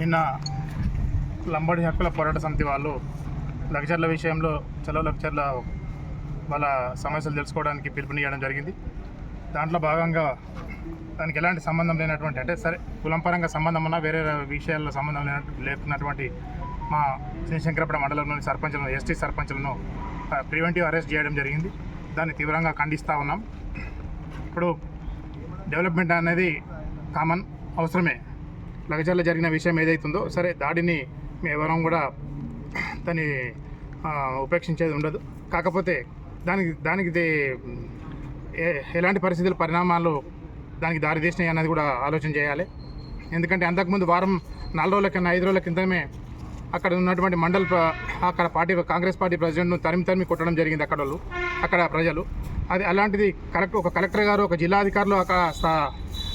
నిన్న లంబడి హక్కుల పోరాట సమితి వాళ్ళు లక్చర్ల విషయంలో చలో లెక్చర్ల వాళ్ళ సమస్యలు తెలుసుకోవడానికి పిలుపునియడం జరిగింది. దాంట్లో భాగంగా దానికి ఎలాంటి సంబంధం లేనటువంటి అంటే సరే కులంపరంగా సంబంధం ఉన్నా వేరే విషయాల్లో సంబంధం లేనట్టు లేకున్నటువంటి మా శ్రీశంకరపడ మండలంలోని సర్పంచులను ఎస్టీ సర్పంచులను ప్రివెంటివ్ అరెస్ట్ చేయడం జరిగింది. దాన్ని తీవ్రంగా ఖండిస్తూ ఉన్నాం. ఇప్పుడు డెవలప్మెంట్ అనేది కామన్ అవసరమే. లగచర్ల జరిగిన విషయం ఏదైతుందో సరే దాడిని ఎవరం కూడా దాన్ని ఉపేక్షించేది ఉండదు. కాకపోతే దానికి దానికి ఏ- ఎలాంటి పరిస్థితుల పరిణామాలు దానికి దారి తీసినాయి అన్నది కూడా ఆలోచన చేయాలి. ఎందుకంటే అంతకుముందు వారం నాలుగు రోజుల కన్నా ఐదు రోజుల క్రితమే అక్కడ ఉన్నటువంటి మండల్ అక్కడ పార్టీ కాంగ్రెస్ పార్టీ ప్రెసిడెంట్ను తరిమి తరిమి కొట్టడం జరిగింది అక్కడ వాళ్ళు అక్కడ ప్రజలు. అది అలాంటిది కలెక్టర్ ఒక కలెక్టర్ గారు ఒక జిల్లా అధికారులు అక్కడ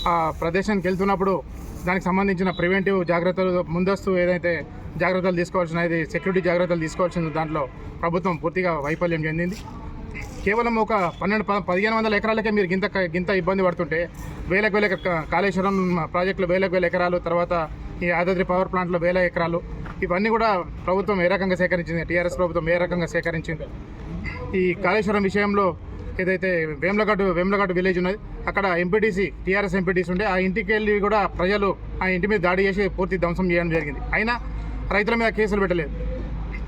ఆ ప్రదేశానికి వెళ్తున్నప్పుడు దానికి సంబంధించిన ప్రివెంటివ్ జాగ్రత్తలు ముందస్తు ఏదైతే జాగ్రత్తలు తీసుకోవాల్సినది సెక్యూరిటీ జాగ్రత్తలు తీసుకోవాల్సిన దాంట్లో ప్రభుత్వం పూర్తిగా వైఫల్యం చెందింది. కేవలం ఒక పన్నెండు ప- పదిహేను వందల ఎకరాలకే మీరు గింత గింత ఇబ్బంది పడుతుంటే వేలకు వేల కాళేశ్వరం ప్రాజెక్టులు వేలకు వేల ఎకరాలు తర్వాత ఈ యాదాద్రి పవర్ ప్లాంట్లో వేల ఎకరాలు ఇవన్నీ కూడా ప్రభుత్వం ఏ రకంగా సేకరించింది? టీఆర్ఎస్ ప్రభుత్వం ఏ రకంగా సేకరించింది? ఈ కాళేశ్వరం విషయంలో ఏదైతే వేములగడ్డ వేములగడ్డ విలేజ్ ఉన్నది అక్కడ ఎంపీటీసీ టీఆర్ఎస్ ఎంపీటీసీ ఉండే ఆ ఇంటికి వెళ్ళి కూడా ప్రజలు ఆ ఇంటి మీద దాడి చేసి పూర్తి ధ్వంసం చేయడం జరిగింది. అయినా రైతుల మీద కేసులు పెట్టలేదు.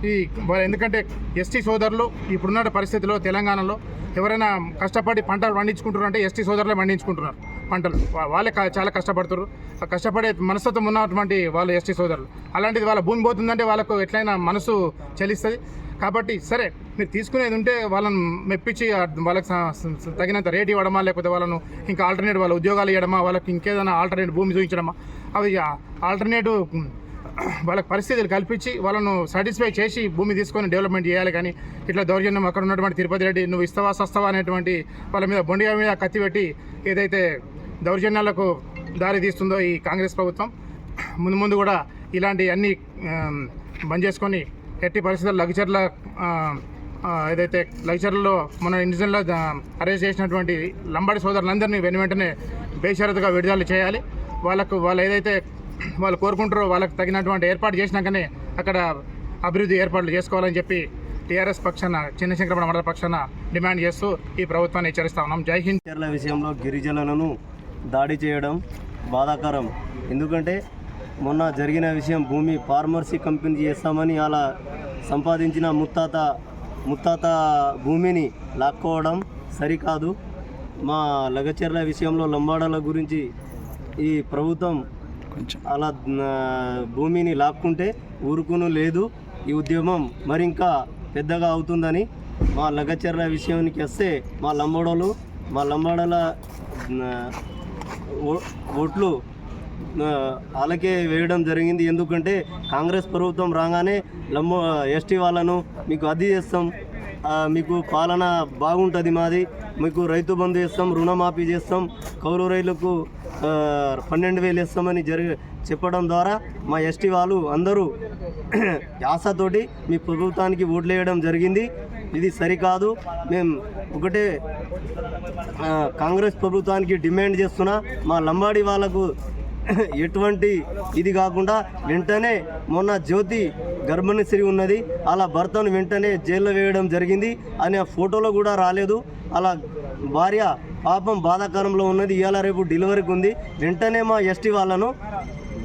ఈ ఎందుకంటే ఎస్టీ సోదరులు ఇప్పుడున్న పరిస్థితిలో తెలంగాణలో ఎవరైనా కష్టపడి పంటలు పండించుకుంటున్నారు అంటే ఎస్టీ సోదరులే పండించుకుంటున్నారు పంటలు. వాళ్ళే కా- చాలా కష్టపడుతున్నారు కష్టపడే మనస్తత్వం ఉన్నటువంటి వాళ్ళు ఎస్టీ సోదరులు. అలాంటిది వాళ్ళ భూమి పోతుందంటే వాళ్ళకు ఎట్లయినా మనసు చెల్లిస్తుంది. కాబట్టి సరే మీరు తీసుకునేది ఉంటే వాళ్ళని మెప్పించి వాళ్ళకి తగినంత రేట్ ఇవ్వడమా లేకపోతే వాళ్ళను ఇంకా ఆల్టర్నేట్ వాళ్ళ ఉద్యోగాలు ఇవ్వడమా వాళ్ళకి ఇంకేదైనా ఆల్టర్నేట్ భూమి చూపించడమా? అవి ఆల్టర్నేటివ్ వాళ్ళకి పరిస్థితులు కల్పించి వాళ్ళను సాటిస్ఫై చేసి భూమి తీసుకొని డెవలప్మెంట్ చేయాలి కానీ ఇట్లా దౌర్జన్యం అక్కడ ఉన్నటువంటి తిరుపతి రెడ్డి నువ్వు ఇస్తావా సస్తావా అనేటువంటి వాళ్ళ మీద బొండిగా మీద కత్తి పెట్టి ఏదైతే దౌర్జన్యాలకు దారి తీస్తుందో ఈ కాంగ్రెస్ ప్రభుత్వం ముందు ముందు కూడా ఇలాంటి అన్ని బంద్ చేసుకొని ఎట్టి పరిస్థితుల్లో లగ్జర్ల ఏదైతే లగ్చర్లలో మన ఇండిజన్లో అరెస్ట్ చేసినటువంటి లంబాడి సోదరులందరినీ వెను వెంటనే బేషరతుగా విడుదల చేయాలి. వాళ్ళకు వాళ్ళు ఏదైతే వాళ్ళు కోరుకుంటారో వాళ్ళకి తగినటువంటి ఏర్పాటు చేసినాకనే అక్కడ అభివృద్ధి ఏర్పాట్లు చేసుకోవాలని చెప్పి టీఆర్ఎస్ పక్షాన చిన్నశంకరపడ మండల పక్షాన డిమాండ్ చేస్తూ ఈ ప్రభుత్వాన్ని హెచ్చరిస్తా ఉన్నాం. జై హింద్. కేరళ విషయంలో గిరిజనులను దాడి చేయడం బాధాకరం. ఎందుకంటే మొన్న జరిగిన విషయం భూమి ఫార్మర్సీ కంపెనీ చేస్తామని అలా సంపాదించిన ముత్తాత ముత్తాత భూమిని లాక్కోవడం సరికాదు. మా లగచర్ల విషయంలో లంబాడల గురించి ఈ ప్రభుత్వం అలా భూమిని లాక్కుంటే ఊరుకును లేదు. ఈ ఉద్యమం మరింకా పెద్దగా అవుతుందని మా లగచర్ల విషయానికి వస్తే మా లంబాడోలు మా లంబాడల ఓట్లు వాళ్ళకే వేయడం జరిగింది. ఎందుకంటే కాంగ్రెస్ ప్రభుత్వం రాగానే లమ్మ ఎస్టీ వాళ్ళను మీకు అది చేస్తాం మీకు పాలన బాగుంటుంది మాది మీకు రైతు బంధు చేస్తాం రుణమాఫీ చేస్తాం కౌలు రైతులకు పన్నెండు వేలు ఇస్తామని జరిగి చెప్పడం ద్వారా మా ఎస్టీ వాళ్ళు అందరూ ఆశతోటి మీ ప్రభుత్వానికి ఓట్లేయడం జరిగింది. ఇది సరికాదు. మేము ఒకటే కాంగ్రెస్ ప్రభుత్వానికి డిమాండ్ చేస్తున్నా మా లంబాడి వాళ్ళకు ఎటువంటి ఇది కాకుండా వెంటనే మొన్న జ్యోతి గర్భిణీశ్రీ ఉన్నది. అలా భర్తను వెంటనే జైల్లో వేయడం జరిగింది. అని ఆ ఫోటోలో కూడా రాలేదు. అలా భార్య పాపం బాధాకరంలో ఉన్నది. ఇవాళ రేపు డెలివరీకి ఉంది. వెంటనే మా ఎస్టీ వాళ్ళను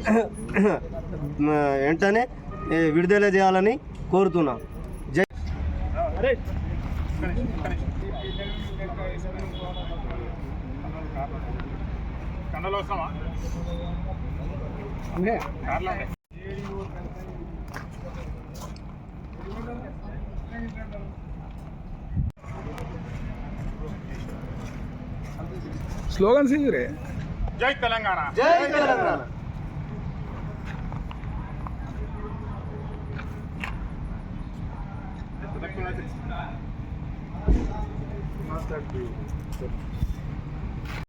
వెంటనే విడుదల చేయాలని కోరుతున్నా. జై కండలో వస్తామా కార్లో ఉండే. స్లోగన్ సింగ్ రే జై తెలంగాణ. జై తెలంగాణ. మాట్లాడు